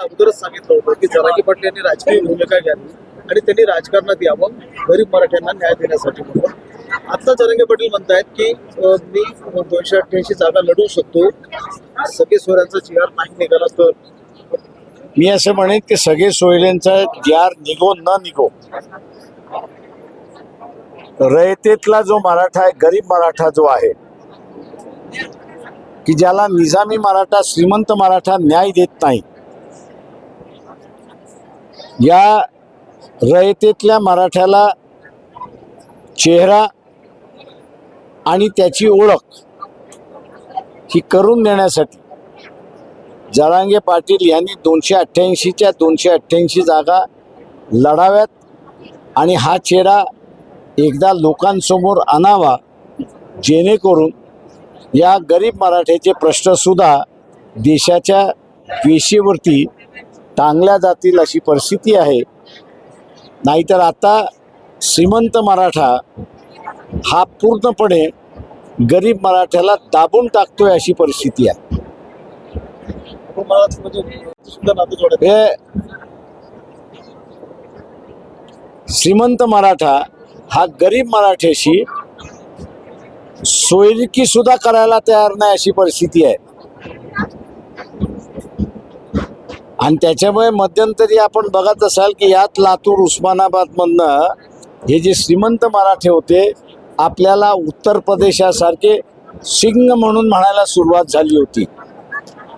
अगोदरच सांगितलं होतं की जराकी पाटील यांनी राजकीय भूमिका घ्यावी आणि त्यांनी राजकारणात यावं गरीब मराठ्यांना न्याय देण्यासाठी म्हणून. आता जरंगे पाटील म्हणतायत की मी दोनशे अठ्ठ्याऐंशी जागा लढवू शकतो. सगळे सोयऱ्यांचा जी आर नाही निघाला तर? मी असं म्हणेन की सगळे सोयऱ्यांचा जार निघो न निघो. रयतेतला जो मराठा आहे गरीब मराठा जो आहे की ज्याला निजामी मराठा श्रीमंत मराठा न्याय देत नाही या रयतेतल्या मराठ्याला चेहरा आणि त्याची ओळख ही करून देण्यासाठी जळांगे पाटील यांनी दोनशे अठ्ठ्याऐंशीच्या दोनशे अठ्ठ्याऐंशी जागा लढाव्यात आणि हा चेहरा एकदा लोकांसमोर आणावा जेणेकरून या गरीब मराठ्याचे प्रश्नसुद्धा देशाच्या वेशीवरती टांगल्या जातील अशी परिस्थिती आहे. नाहीतर आता श्रीमंत मराठा हा पूर्णपणे गरीब मराठ्याला दाबून टाकतोय अशी परिस्थिती आहे. हे श्रीमंत मराठा हा गरीब मराठ्याशी सोयरिकी सुद्धा करायला तयार नाही अशी परिस्थिती आहे. आणि त्याच्यामुळे मध्यंतरी आपण बघत असाल की यात लातूर उस्मानाबादमधनं हे जे श्रीमंत मराठे होते आपल्याला उत्तर प्रदेशासारखे सिंग म्हणून म्हणायला सुरुवात झाली होती.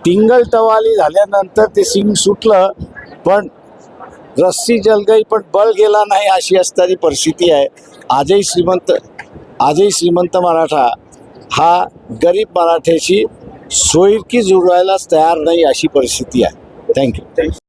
टिंगल टवाली झाल्यानंतर ते सिंग सुटलं पण रस्सी जल गई पण बळ गेला नाही अशी असणारी परिस्थिती आहे. आजही श्रीमंत आजही श्रीमंत मराठा हा गरीब मराठ्याशी सोयरकी जुळवायलाच तयार नाही अशी परिस्थिती आहे. Thank you.